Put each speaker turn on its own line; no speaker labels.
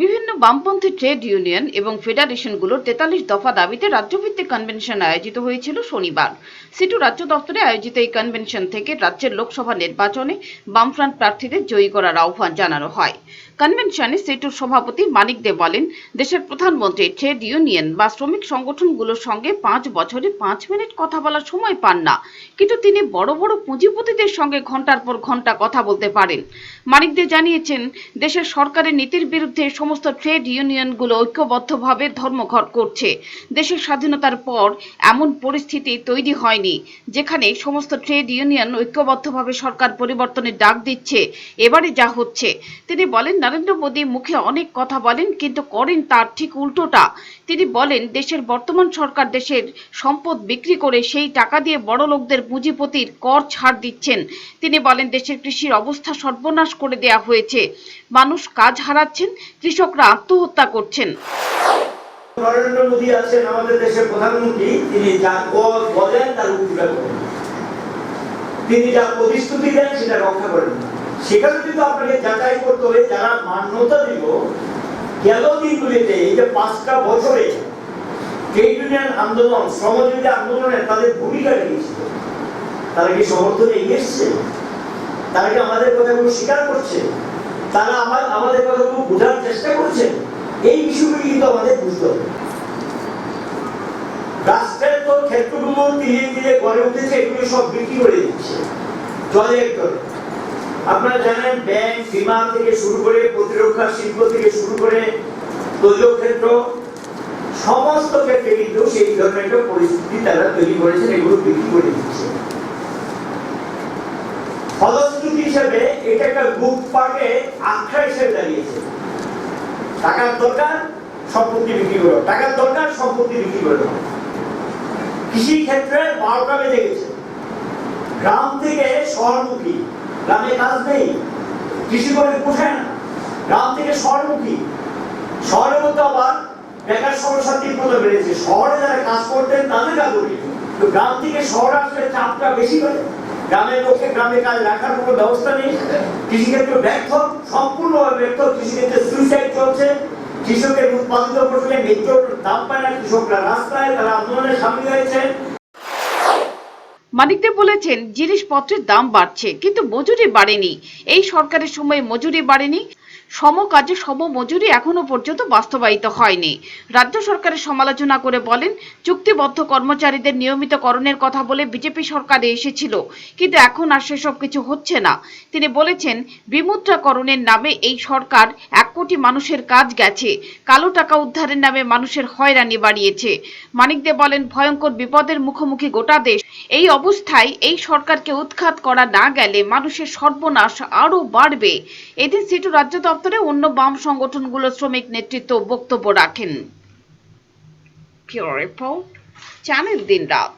বিভিন্ন বামপন্থী trade union এবং ফেডারেশনগুলোর তেতাল্লিশ দফা দাবিতে রাজ্যভিত্তিক কনভেনশন আয়োজিত হয়েছিল শনিবার। সিটু রাজ্য দপ্তরে আয়োজিত এই কনভেনশন থেকে রাজ্যের লোকসভা নির্বাচনে বামফ্রন্ট প্রার্থীদের জয়ী করার আহ্বান জানানো হয়। কনভেনশনে সিটুর সভাপতি মানিক দে বলেন, দেশের প্রধানমন্ত্রী ট্রেড ইউনিয়ন বা শ্রমিক সংগঠনগুলোর সঙ্গে পাঁচ বছরে পাঁচ মিনিট কথা বলার সময় পান না। কিন্তু তিনি বড় বড় পুঁজিপতিদের সঙ্গে ঘণ্টার পর ঘণ্টা কথা বলতে পারেন। মানিক দে জানিয়েছেন, দেশের সরকারের নীতির বিরুদ্ধে সমস্ত ট্রেড ইউনিয়নগুলো ঐক্যবদ্ধভাবে ধর্মঘট করছে। দেশের স্বাধীনতার পর এমন পরিস্থিতি তৈরি হয়নি, যেখানে সমস্ত ট্রেড ইউনিয়ন ঐক্যবদ্ধভাবে সরকার পরিবর্তনের ডাক দিচ্ছে। এবারে যা হচ্ছে, তিনি বলেন, নরেন্দ্র মোদী মুখে অনেক কথা বলেন, কিন্তু করেন তার ঠিক উল্টোটা। তিনি বলেন, দেশের বর্তমান সরকার দেশের সম্পদ বিক্রি করে সেই টাকা দিয়ে বড় লোকদের পুঁজিপতির কর ছাড় দিচ্ছেন। তিনি বলেন, দেশের কৃষির অবস্থা সর্বনাশ করে দেয়া হয়েছে। মানুষ কাজ হারাচ্ছেন কৃষকরা আত্মহত্যা করছেন।
নরেন্দ্র মোদী আছেন আমাদের দেশের প্রধানমন্ত্রী, তিনি যা বলেন তার তিনি যা প্রতিশ্রুতি দেন সেটা রক্ষা করেন। সেখানে কিন্তু আপনাকে যাচাই করতে হবে, যারা মান্যতা গেল দিনগুলিতে এই যে পাঁচটা বছরে ট্রেড ইউনিয়ন আন্দোলন, শ্রমজীবী আন্দোলনে তাদের ভূমিকা রেখেছিল তারা কি সমর্থনে এগিয়ে এসছে? তারা কি আমাদের কথাগুলো স্বীকার করছে? তারা আমার, আমাদের কথাগুলো বোঝার চেষ্টা করছে। এই বিষয়গুলি কিন্তু আমাদের বুঝতে হবে। রাষ্ট্রের তো ক্ষেত্রগুলো ধীরে ধীরে গড়ে উঠেছে, এগুলো সব বিক্রি করে দিচ্ছে। জলের তরে আপনারা জানেন, ব্যাংক থেকে শুরু করে প্রতিরক্ষা শিল্প থেকে শুরু করে ক্ষেত্র সমস্ত ক্ষেত্রে কিন্তু সেই ধরনের একটা পরিস্থিতি তারা তৈরি করেছেন, এগুলো বিক্রি করে দিচ্ছে। ফলশ্রুতি হিসেবে এটা একটা গ্রুপ পার্কে আখ্যা হিসেবে দাঁড়িয়েছে টাকার দরকার, সম্পত্তি বিক্রি করো টাকার দরকার, সম্পত্তি বিক্রি করে দাও। কৃষি ক্ষেত্রে বারোটা বেজে গেছে গ্রাম থেকে শহরমুখী। গ্রামে কাজ নেই। কৃষি করে পোষায় না। গ্রাম থেকে শহরমুখী। শহরের মধ্যে আবার বেকার সমস্যা তীব্রতা বেড়েছে। শহরে যারা কাজ করতেন, তাদের কাজ তো গ্রাম থেকে শহরে আসলে চাপটা বেশি করে গ্রামের লোককে গ্রামে কাজ রাখার কোনো ব্যবস্থা নেই। কৃষিক্ষেত্র ব্যর্থ, সম্পূর্ণভাবে ব্যর্থ। কৃষিক্ষেত্রে সুইসাইড চলছে। কৃষকের উৎপাদিত ফসলে ন্যায্য দাম পায় না। কৃষকরা রাস্তায় তারা আন্দোলনের সামিল হয়েছে।
মানিকদেব বলেছেন, জিনিসপত্রের দাম বাড়ছে, কিন্তু মজুরি বাড়েনি। এই সরকারের সময় মজুরি বাড়েনি। সমকাজে সম মজুরি এখনও পর্যন্ত বাস্তবায়িত হয়নি। রাজ্য সরকারের সমালোচনা করে বলেন, চুক্তিবদ্ধ কর্মচারীদের নিয়মিতকরণের কথা বলে বিজেপি সরকারে এসেছিল, কিন্তু এখন আর সেসব কিছু হচ্ছে না। তিনি বলেছেন, বিমুদ্রাকরণের নামে এই সরকার এক কোটি মানুষের কাজ গেছে, কালো টাকা উদ্ধারের নামে মানুষের হয়রানি বাড়িয়েছে। মানিকদে বলেন, ভয়ঙ্কর বিপদের মুখোমুখি গোটা দেশ এই অবস্থায় এই সরকারকে উৎখাত করা না গেলে মানুষের সর্বনাশ আরও বাড়বে। এদিন সিটু রাজ্য দপ্তরে অন্য বাম সংগঠনগুলোর শ্রমিক নেতৃত্ব বক্তব্য রাখেন। রিপোর্ট, চ্যানেল দিন রাত।